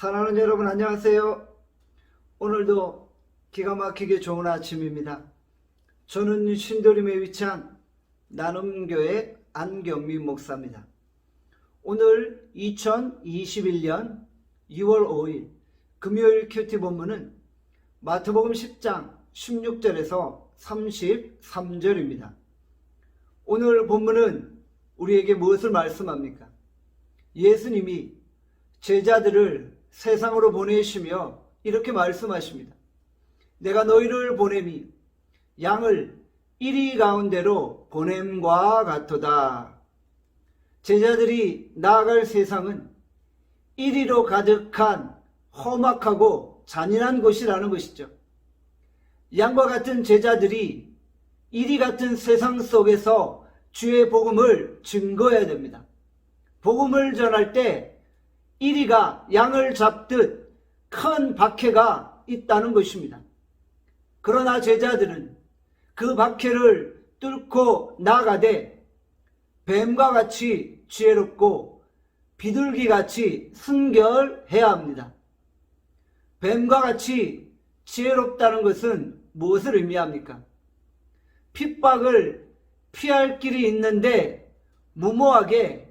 사랑하는 여러분 안녕하세요. 오늘도 기가 막히게 좋은 아침입니다. 저는 신도림에 위치한 나눔교회 안경미 목사입니다. 오늘 2021년 6월 5일 금요일 큐티 본문은 마태복음 10장 16절에서 33절입니다. 오늘 본문은 우리에게 무엇을 말씀합니까? 예수님이 제자들을 세상으로 보내시며 이렇게 말씀하십니다. 내가 너희를 보냄이 양을 이리 가운데로 보냄과 같도다. 제자들이 나아갈 세상은 이리로 가득한 험악하고 잔인한 곳이라는 것이죠. 양과 같은 제자들이 이리 같은 세상 속에서 주의 복음을 증거해야 됩니다. 복음을 전할 때 이리가 양을 잡듯 큰 박해가 있다는 것입니다. 그러나 제자들은 그 박해를 뚫고 나가되 뱀과 같이 지혜롭고 비둘기 같이 순결해야 합니다. 뱀과 같이 지혜롭다는 것은 무엇을 의미합니까? 핍박을 피할 길이 있는데 무모하게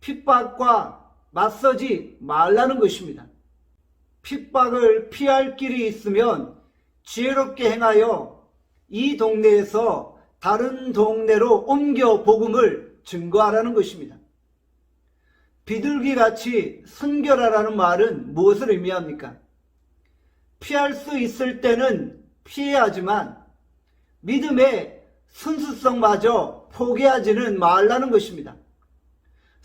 핍박과 맞서지 말라는 것입니다. 핍박을 피할 길이 있으면 지혜롭게 행하여 이 동네에서 다른 동네로 옮겨 복음을 증거하라는 것입니다. 비둘기 같이 순결하라는 말은 무엇을 의미합니까? 피할 수 있을 때는 피해야지만 믿음의 순수성마저 포기하지는 말라는 것입니다.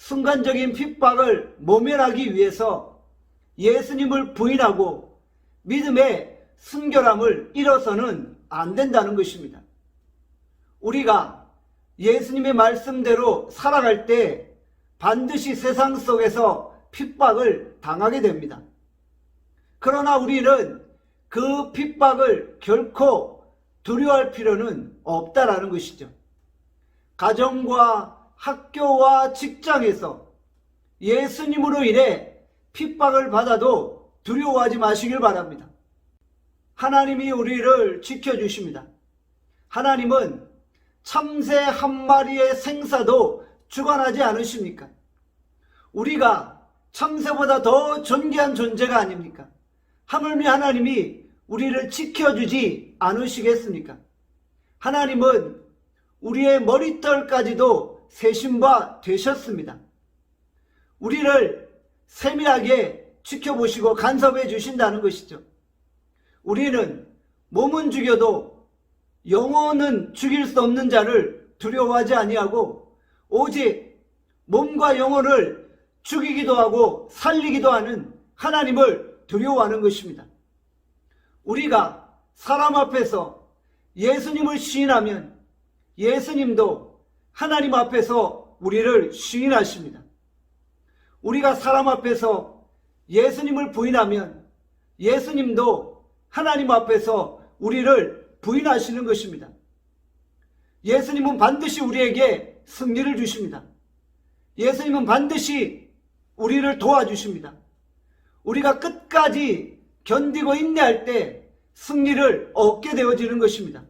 순간적인 핍박을 모면하기 위해서 예수님을 부인하고 믿음의 순결함을 잃어서는 안 된다는 것입니다. 우리가 예수님의 말씀대로 살아갈 때 반드시 세상 속에서 핍박을 당하게 됩니다. 그러나 우리는 그 핍박을 결코 두려워할 필요는 없다라는 것이죠. 가정과 학교와 직장에서 예수님으로 인해 핍박을 받아도 두려워하지 마시길 바랍니다. 하나님이 우리를 지켜주십니다. 하나님은 참새 한 마리의 생사도 주관하지 않으십니까? 우리가 참새보다 더 존귀한 존재가 아닙니까? 하물며 하나님이 우리를 지켜주지 않으시겠습니까? 하나님은 우리의 머리털까지도 세신바 되셨습니다. 우리를 세밀하게 지켜보시고 간섭해 주신다는 것이죠. 우리는 몸은 죽여도 영혼은 죽일 수 없는 자를 두려워하지 아니하고 오직 몸과 영혼을 죽이기도 하고 살리기도 하는 하나님을 두려워하는 것입니다. 우리가 사람 앞에서 예수님을 시인하면 예수님도 하나님 앞에서 우리를 시인하십니다. 우리가 사람 앞에서 예수님을 부인하면 예수님도 하나님 앞에서 우리를 부인하시는 것입니다. 예수님은 반드시 우리에게 승리를 주십니다. 예수님은 반드시 우리를 도와주십니다. 우리가 끝까지 견디고 인내할 때 승리를 얻게 되어지는 것입니다.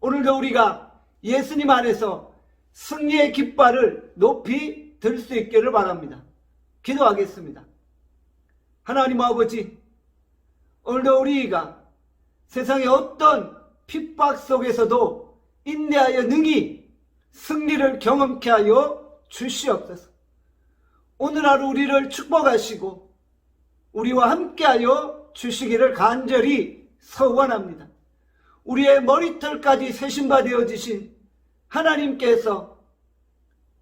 오늘도 우리가 예수님 안에서 승리의 깃발을 높이 들 수 있기를 바랍니다. 기도하겠습니다. 하나님 아버지, 오늘도 우리가 세상의 어떤 핍박 속에서도 인내하여 능히 승리를 경험케 하여 주시옵소서. 오늘 하루 우리를 축복하시고 우리와 함께하여 주시기를 간절히 서원합니다. 우리의 머리털까지 세신바 되어지신 하나님께서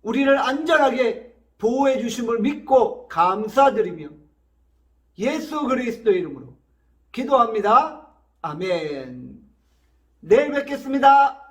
우리를 안전하게 보호해 주심을 믿고 감사드리며 예수 그리스도 이름으로 기도합니다. 아멘. 내일 뵙겠습니다.